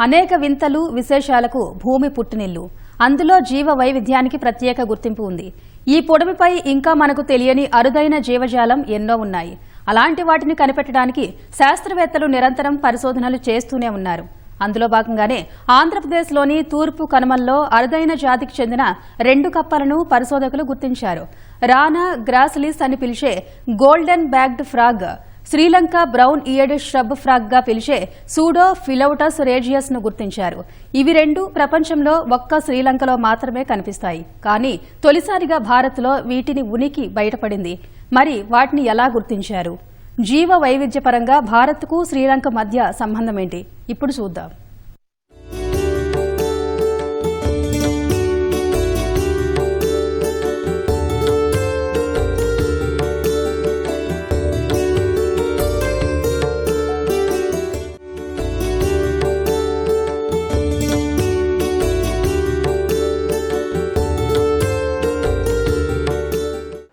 అనేక వింతలు విశేషాలకు భూమి పుట్టినిల్లు. అందులో జీవ వైవిధ్యానికి ప్రత్యేక గుర్తింపు ఉంది. ఈ పొడమిపై ఇంకా మనకు తెలియని అరుదైన జీవజాలం ఎన్నో ఉన్నాయి. అలాంటి వాటిని కనిపెట్టడానికి శాస్త్రవేత్తలు నిరంతరం పరిశోధనలు చేస్తూనే ఉన్నారు. అందులో భాగంగానే ఆంధ్రప్రదేశ్లోని తూర్పు కనుమల్లో అరుదైన జాతికి చెందిన రెండు కప్పలను పరిశోధకులు గుర్తించారు. రానా గ్రాస్లిస్ అని పిలిచే golden backed frog Sri Lanka brown eared shrub ఫ్రాగ్గా పిలిచే సూడో ఫిలౌటస్ రేజియస్ను గుర్తించారు. ఇవి రెండు ప్రపంచంలో ఒక్క శ్రీలంకలో మాత్రమే కనిపిస్తాయి. కానీ తొలిసారిగా భారత్లో వీటిని ఉనికి బయటపడింది. మరి వాటిని ఎలా గుర్తించారు? జీవ వైవిధ్యపరంగా భారత్కు శ్రీలంక మధ్య సంబంధం ఏంటి? ఇప్పుడు చూద్దాం.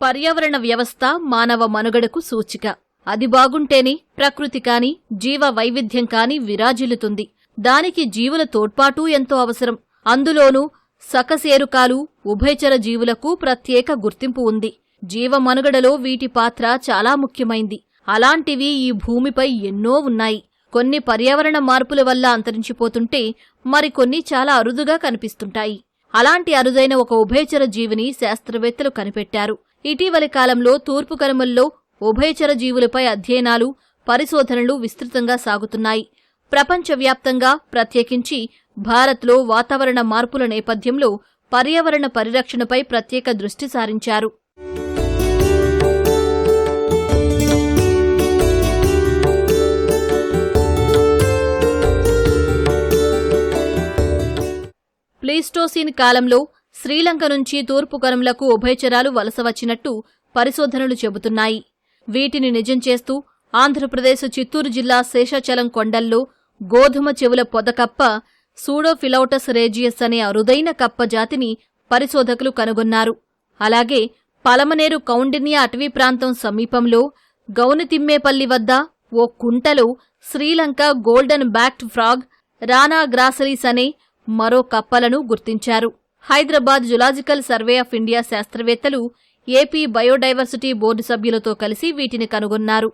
పర్యావరణ వ్యవస్థ మానవ మనుగడకు సూచిక. అది బాగుంటేనే ప్రకృతి కాని జీవ వైవిధ్యం కాని విరాజిల్లుతుంది. దానికి జీవుల తోడ్పాటు ఎంతో అవసరం. అందులోనూ సకశేరుకాలు ఉభయచర జీవులకు ప్రత్యేక గుర్తింపు ఉంది. జీవ మనుగడలో వీటి పాత్ర చాలా ముఖ్యమైంది. అలాంటివి ఈ భూమిపై ఎన్నో ఉన్నాయి. కొన్ని పర్యావరణ మార్పుల వల్ల అంతరించిపోతుంటే మరికొన్ని చాలా అరుదుగా కనిపిస్తుంటాయి. అలాంటి అరుదైన ఒక ఉభయచర జీవిని శాస్త్రవేత్తలు కనిపెట్టారు. ఇటీవలి కాలంలో తూర్పు కనుమల్లో ఉభయచర జీవులపై అధ్యయనాలు పరిశోధనలు విస్తృతంగా సాగుతున్నాయి. ప్రపంచవ్యాప్తంగా ప్రత్యేకించి భారత్లో వాతావరణ మార్పుల నేపథ్యంలో పర్యావరణ పరిరక్షణపై ప్రత్యేక దృష్టి సారించారు. ప్లీస్టోసీన్ కాలంలో శ్రీలంక నుంచి తూర్పు కరంలకు ఉభయచరాలు వలస వచ్చినట్టు పరిశోధనలు చెబుతున్నాయి. వీటిని నిజం చేస్తూ ఆంధ్రప్రదేశ్ చిత్తూరు జిల్లా శేషాచలం కొండల్లో గోధుమ చెవుల పొదకప్ప సూడోఫిలౌటస్ రేజియస్ అనే అరుదైన కప్ప జాతిని పరిశోధకులు కనుగొన్నారు. అలాగే పలమనేరు కౌండిన్య అటవీ ప్రాంతం సమీపంలో గౌనితిమ్మేపల్లి వద్ద ఓ కుంటలో Sri Lanka golden backed frog Rana gracilis అనే మరో కప్పలను గుర్తించారు. Hyderabad zoological survey of India శాస్త్రవేత్తలు ఏపీ బయోడైవర్సిటీ బోర్డు సభ్యులతో కలిసి వీటిని కనుగొన్నారు.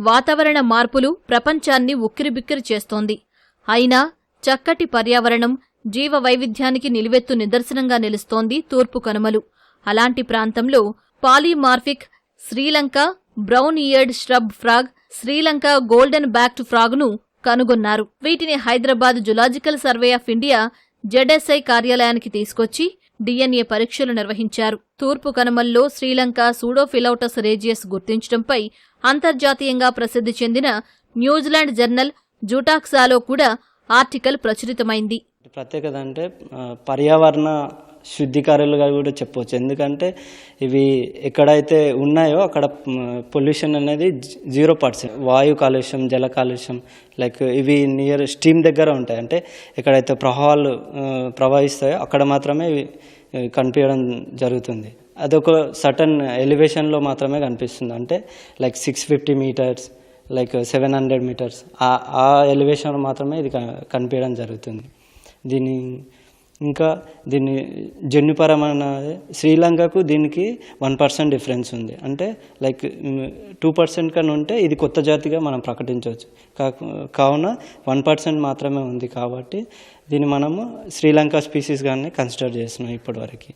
వాతావరణ మార్పులు ప్రపంచాన్ని ఉక్కిరిబిక్కిరి చేస్తోంది. అయినా చక్కటి పర్యావరణం జీవ వైవిధ్యానికి నిలువెత్తు నిదర్శనంగా నిలుస్తోంది తూర్పు కనుమలు. అలాంటి ప్రాంతంలో polymorphic Sri Lanka brown eared shrub frog Sri Lanka golden backed ఫ్రాగ్ను కనుగొన్నారు. వీటిని Hyderabad zoological survey of India ZSI కార్యాలయానికి తీసుకొచ్చి డిఎన్ఏ పరీక్షలు నిర్వహించారు. తూర్పు కనుమల్లో శ్రీలంక సూడోఫిలౌటస్ రేజియస్ గుర్తించడంపై అంతర్జాతీయంగా ప్రసిద్ధి చెందిన న్యూజిలాండ్ జర్నల్ జూటాక్సాలో కూడా ఆర్టికల్ ప్రచురితమైంది. ప్రత్యేకత అంటే పర్యావరణ శుద్ధికారులుగా కూడా చెప్పవచ్చు ఎందుకంటే ఇవి ఎక్కడైతే ఉన్నాయో అక్కడ పొల్యూషన్ అనేది జీరో పర్సెంట్ వాయు కాలుష్యం జల కాలుష్యం లైక్ ఇవి నియర్ స్టీమ్ దగ్గర ఉంటాయి. అంటే ఎక్కడైతే ప్రవాహాలు ప్రవహిస్తాయో అక్కడ మాత్రమే ఇవి కనిపించడం జరుగుతుంది. అదొక సటన్ ఎలివేషన్లో మాత్రమే కనిపిస్తుంది. అంటే like six fifty metres like seven hundred metres. ఆ ఎలివేషన్లో మాత్రమే ఇది కనిపించడం జరుగుతుంది. దీని ఇంకా దీన్ని జన్యుపరమైన శ్రీలంకకు దీనికి వన్ పర్సెంట్ డిఫరెన్స్ ఉంది. అంటే లైక్ టూ పర్సెంట్ కన్నా ఉంటే ఇది కొత్త జాతిగా మనం ప్రకటించవచ్చు. కావున వన్ పర్సెంట్ మాత్రమే ఉంది కాబట్టి దీన్ని మనము శ్రీలంక స్పీసీస్గానే కన్సిడర్ చేస్తున్నాం ఇప్పటివరకు.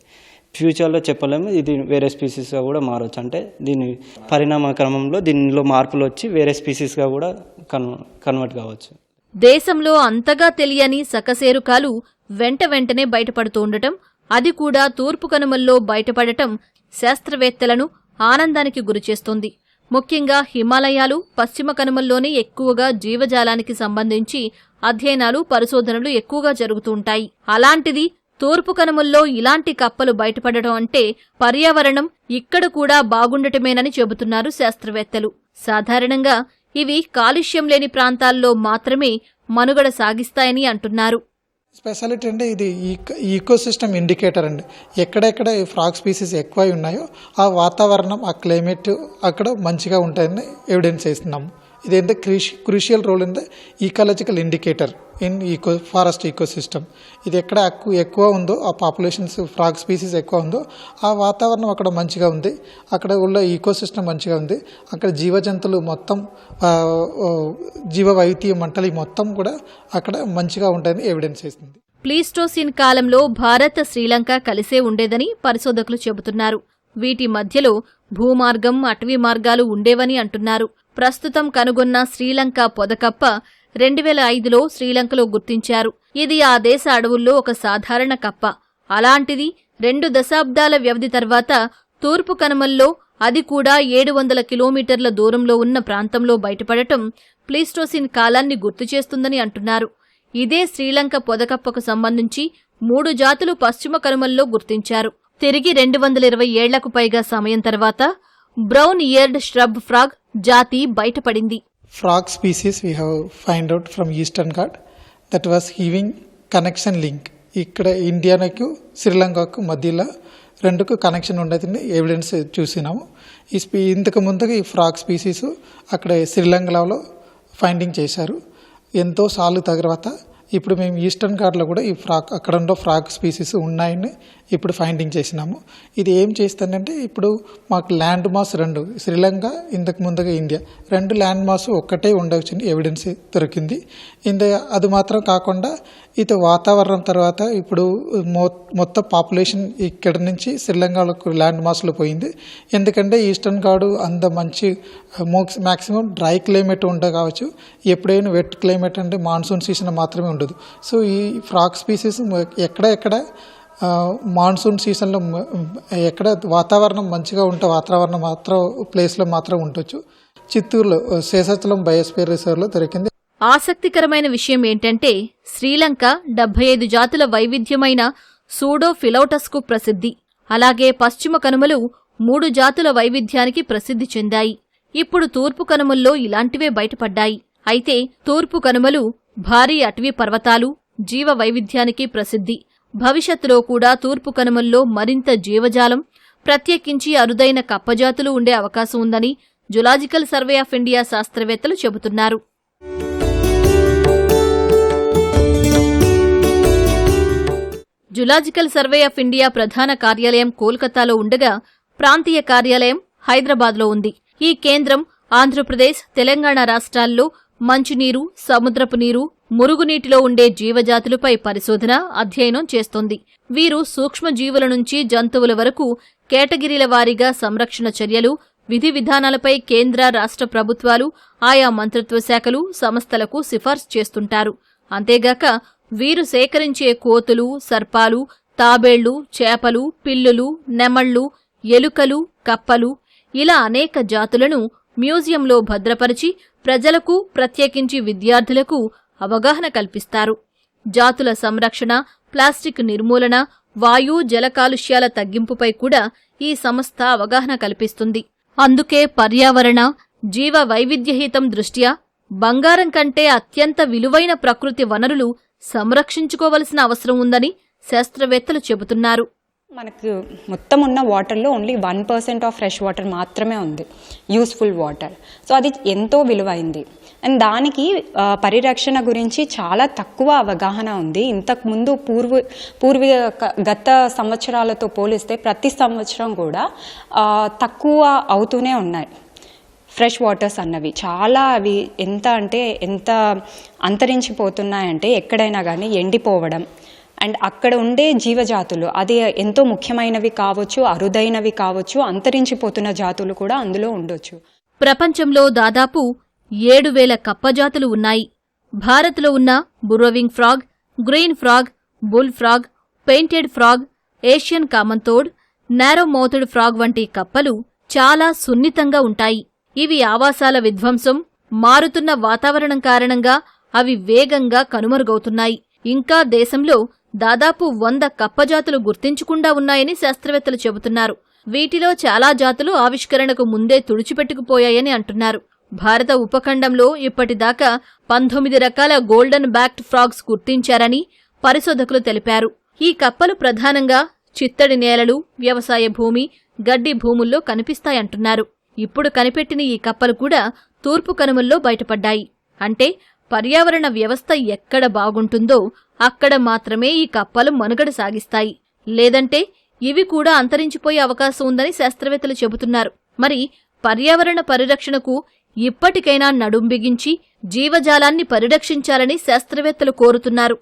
ఫ్యూచర్లో చెప్పలేము ఇది వేరే స్పీసీస్గా కూడా మారవచ్చు అంటే దీని పరిణామ క్రమంలో దీనిలో మార్పులు వచ్చి వేరే స్పీసీస్గా కూడా కన్ కన్వర్ట్ కావచ్చు. దేశంలో అంతగా తెలియని సకశేరుకాలు వెంట వెంటనే బయటపడుతూ ఉండటం అది కూడా తూర్పు కనుమల్లో బయటపడటం శాస్త్రవేత్తలను ఆనందానికి గురిచేస్తుంది ముఖ్యంగా హిమాలయాలు పశ్చిమ కనుమల్లోనే ఎక్కువగా జీవజాలానికి సంబంధించి అధ్యయనాలు పరిశోధనలు ఎక్కువగా జరుగుతూ ఉంటాయి. అలాంటిది తూర్పు కనుమల్లో ఇలాంటి కప్పలు బయటపడటం అంటే పర్యావరణం ఇక్కడ కూడా బాగుండటమేనని చెబుతున్నారు శాస్త్రవేత్తలు. సాధారణంగా ఇవి కాలుష్యం లేని ప్రాంతాల్లో మాత్రమే మనుగడ సాగిస్తాయని అంటున్నారు. స్పెషాలిటీ అంటే ఇది ఈకోసిస్టమ్ ఇండికేటర్ అండి. ఎక్కడెక్కడ ఈ ఫ్రాగ్ స్పీసీస్ ఎక్కువ ఉన్నాయో ఆ వాతావరణం ఆ క్లైమేట్ అక్కడ మంచిగా ఉంటాయని ఎవిడెన్స్ చేస్తున్నాము. ఇది Krishi crucial role in the ecological indicator in eco forest ecosystem ఇది ఎక్కడ ఎక్కువ ఎక్కువ ఉందో ఆ పాపులేషన్స్ ఫ్రాగ్ స్పీసీస్ ఎక్కువ ఉందో ఆ వాతావరణం అక్కడ మంచిగా ఉంది. అక్కడ ఉన్న ఈకోసిస్టమ్ మంచిగా ఉంది. అక్కడ జీవజంతువులు మొత్తం జీవ వైవిధ్యం మంటలు మొత్తం కూడా అక్కడ మంచిగా ఉంటాయని ఎవిడెన్స్ చేస్తుంది ప్లీస్టోసిన్ కాలంలో భారత్ శ్రీలంక కలిసే ఉండేదని పరిశోధకులు చెబుతున్నారు. వీటి మధ్యలో భూమార్గం అటవీ మార్గాలు ఉండేవని అంటున్నారు. ప్రస్తుతం కనుగొన్న శ్రీలంక పొదకప్ప రెండు వేల ఐదులో శ్రీలంకలో గుర్తించారు. ఇది ఆ దేశ అడవుల్లో ఒక సాధారణ కప్ప. అలాంటిది రెండు దశాబ్దాల వ్యవధి తర్వాత తూర్పు కనుమల్లో అది కూడా ఏడు వందల కిలోమీటర్ల దూరంలో ఉన్న ప్రాంతంలో బయటపడటం ప్లీస్టోసిన్ కాలాన్ని గుర్తు చేస్తుందని అంటున్నారు. ఇదే శ్రీలంక పొదకప్పకు సంబంధించి మూడు జాతులు పశ్చిమ కనుమల్లో గుర్తించారు. తిరిగి రెండు వందల ఇరవై ఏళ్ళకు పైగా సమయం తర్వాత బ్రౌన్ ఇయర్డ్ ష్రబ్ ఫ్రాగ్ జాతి బయటపడింది. Frog species we have find out from Eastern Ghat that was having connection link ఇక్కడ ఇండియాకు శ్రీలంకకు మధ్యలో రెండుకు కనెక్షన్ ఉండేదని ఎవిడెన్స్ చూసినాము. ఈ స్పీ ఇంతకు ముందుగా ఈ ఫ్రాగ్ స్పీసీస్ అక్కడ శ్రీలంకలో ఫైండింగ్ చేశారు. ఎంతో సార్లు తర్వాత ఇప్పుడు మేము ఈస్టర్న్ ఘాట్లో కూడా ఈ ఫ్రాక్ అక్కడ ఉన్న ఫ్రాక్ స్పీసీస్ ఉన్నాయని ఇప్పుడు ఫైండింగ్ చేసినాము. ఇది ఏం చేస్తుందంటే ఇప్పుడు మాకు ల్యాండ్ మాస్ రెండు శ్రీలంక ఇంతకు ముందుగా ఇండియా. రెండు ల్యాండ్ మాస్ ఒక్కటే ఉండవచ్చని ఎవిడెన్స్ దొరికింది. ఇంత అది మాత్రం కాకుండా ఇది వాతావరణం తర్వాత ఇప్పుడు మొ మొత్తం పాపులేషన్ ఇక్కడ నుంచి శ్రీలంకలకు ల్యాండ్ మాస్లో పోయింది. ఎందుకంటే ఈస్టర్న్ గాడు అంత మంచి మోక్స్ మ్యాక్సిమం డ్రై క్లైమేట్ ఉండే కావచ్చు. ఎప్పుడైనా వెట్ క్లైమేట్ అంటే మాన్సూన్ సీజన్ మాత్రమే ఉండదు. సో ఈ ఫ్రాక్ స్పీసీస్ ఎక్కడ ఎక్కడ మాన్సూన్ సీజన్లో ఎక్కడ వాతావరణం మంచిగా ఉంటే వాతావరణం మాత్రం ప్లేస్లో మాత్రం ఉండొచ్చు. చిత్తూరులో శేషాచలం బయోస్పియర్ రిజర్వ్లో దొరికింది. ఆసక్తికరమైన విషయం ఏంటంటే శ్రీలంక డెబ్బై ఐదు జాతుల వైవిధ్యమైన సూడో ఫిలౌటస్కు ప్రసిద్ధి. అలాగే పశ్చిమ కనుమలు మూడు జాతుల వైవిధ్యానికి ప్రసిద్ధి చెందాయి. ఇప్పుడు తూర్పు కనుమల్లో ఇలాంటివే బయటపడ్డాయి. అయితే తూర్పు కనుమలు భారీ అటవీ పర్వతాలు జీవ వైవిధ్యానికి ప్రసిద్ధి. భవిష్యత్తులో కూడా తూర్పు కనుమల్లో మరింత జీవజాలం ప్రత్యేకించి అరుదైన కప్పజాతులు ఉండే అవకాశం ఉందని జులాజికల్ సర్వే ఆఫ్ ఇండియా శాస్త్రవేత్తలు చెబుతున్నారు. జులాజికల్ సర్వే ఆఫ్ ఇండియా ప్రధాన కార్యాలయం కోల్కతాలో ఉండగా ప్రాంతీయ కార్యాలయం హైదరాబాద్లో ఉంది. ఈ కేంద్రం ఆంధ్రప్రదేశ్ తెలంగాణ రాష్ట్రాల్లో మంచినీరు సముద్రపు నీరు మురుగునీటిలో ఉండే జీవజాతులపై పరిశోధన అధ్యయనం చేస్తోంది. వీరు సూక్ష్మజీవుల నుంచి జంతువుల వరకు కేటగిరీల వారీగా సంరక్షణ చర్యలు విధి విధానాలపై కేంద్ర రాష్ట్ర ప్రభుత్వాలు ఆయా మంత్రిత్వ శాఖలు సంస్థలకు సిఫార్సు చేస్తుంటారు. అంతేగాక వీరు సేకరించే కోతులు సర్పాలు తాబేళ్ళు చేపలు పిల్లులు నెమళ్ళు ఎలుకలు కప్పలు ఇలా అనేక జాతులను మ్యూజియంలో భద్రపరిచి ప్రజలకు ప్రత్యేకించి విద్యార్థులకు అవగాహన కల్పిస్తారు. జాతుల సంరక్షణ ప్లాస్టిక్ నిర్మూలన వాయు జల కాలుష్యాల తగ్గింపుపై కూడా ఈ సంస్థ అవగాహన కల్పిస్తుంది. అందుకే పర్యావరణ జీవ వైవిధ్యహితం దృష్ట్యా బంగారం కంటే అత్యంత విలువైన ప్రకృతి వనరులు సంరక్షించుకోవలసిన అవసరం ఉందని శాస్త్రవేత్తలు చెబుతున్నారు. మనకు మొత్తం ఉన్న వాటర్లో only one percent of fresh water మాత్రమే ఉంది. యూస్ఫుల్ వాటర్ సో అది ఎంతో విలువైంది. అండ్ దానికి పరిరక్షణ గురించి చాలా తక్కువ అవగాహన ఉంది. ఇంతకుముందు పూర్వ పూర్వ గత సంవత్సరాలతో పోలిస్తే ప్రతి సంవత్సరం కూడా తక్కువ అవుతూనే ఉన్నాయి. ఫ్రెష్ వాటర్స్ అన్నవి. చాలా అవి ఎంత అంటే ఎంత అంతరించిపోతున్నాయంటే ఎక్కడైనా కానీ ఎండిపోవడం అండ్ అక్కడ ఉండే జీవజాతులు అది ఎంతో ముఖ్యమైనవి కావచ్చు అరుదైనవి కావచ్చు అంతరించిపోతున్న జాతులు కూడా అందులో ఉండొచ్చు. ప్రపంచంలో దాదాపు ఏడు వేల కప్పజాతులు ఉన్నాయి. భారత్లో ఉన్న burrowing frog green frog bull frog painted frog Asian common toad narrow frog వంటి కప్పలు చాలా సున్నితంగా ఉంటాయి. ఇవి ఆవాసాల విధ్వంసం మారుతున్న వాతావరణం కారణంగా అవి వేగంగా కనుమరుగవుతున్నాయి. ఇంకా దేశంలో దాదాపు వంద కప్పజాతులు గుర్తించకుండా ఉన్నాయని శాస్త్రవేత్తలు చెబుతున్నారు. వీటిలో చాలా జాతులు ఆవిష్కరణకు ముందే తుడిచిపెట్టుకుపోయాయని అంటున్నారు. భారత ఉపఖండంలో ఇప్పటిదాకా పంతొమ్మిది రకాల గోల్డెన్ బ్యాక్డ్ ఫ్రాగ్స్ గుర్తించారని పరిశోధకులు తెలిపారు. ఈ కప్పలు ప్రధానంగా చిత్తడి నేలలు వ్యవసాయ భూమి గడ్డి భూముల్లో కనిపిస్తాయంటున్నారు. ఇప్పుడు కనిపెట్టిన ఈ కప్పలు కూడా తూర్పు కనుమల్లో బయటపడ్డాయి. అంటే పర్యావరణ వ్యవస్థ ఎక్కడ బాగుంటుందో అక్కడ మాత్రమే ఈ కప్పలు మనుగడ సాగిస్తాయి. లేదంటే ఇవి కూడా అంతరించిపోయే అవకాశం ఉందని శాస్త్రవేత్తలు చెబుతున్నారు. మరి పర్యావరణ పరిరక్షణకు ఇప్పటికైనా నడుం బిగించి జీవజాలాన్ని పరిరక్షించాలని శాస్త్రవేత్తలు కోరుతున్నారు.